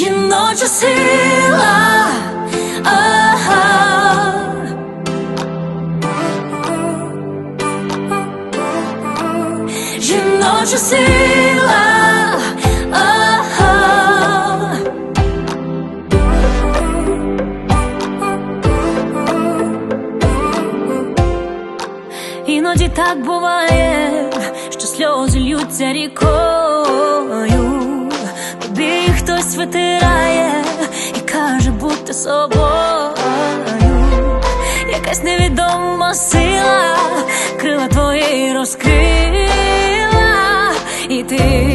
жіноча сила. Ага. Жіноча сила. Іноді так буває, що сльози льються рікою. Хтось витирає і каже, будьте собою, якась невідома сила, крила твої розкрила і ти.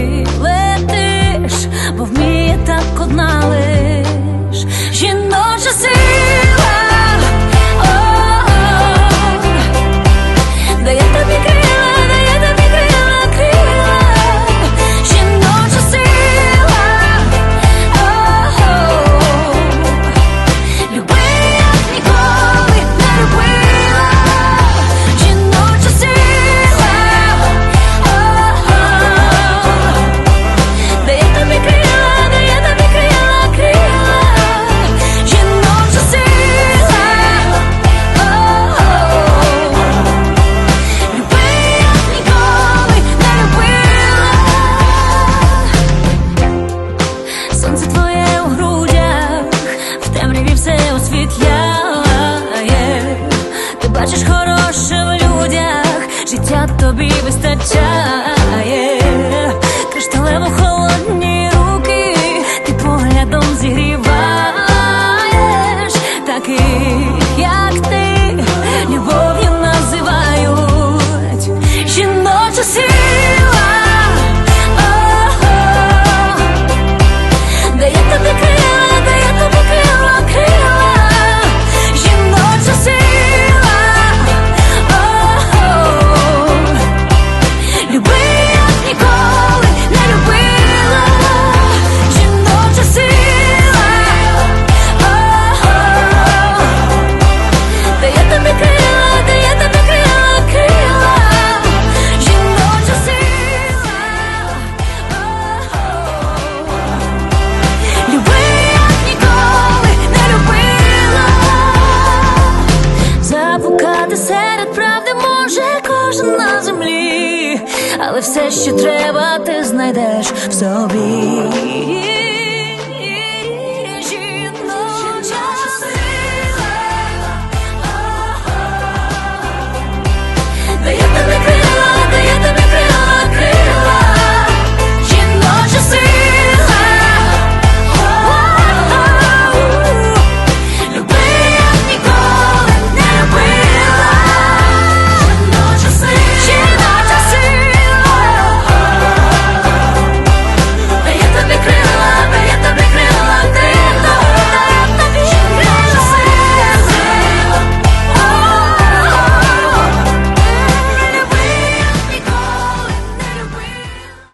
життя тобі вистачає кришталево жити серед правди може кожен на землі, але все, що треба, ти знайдеш в собі.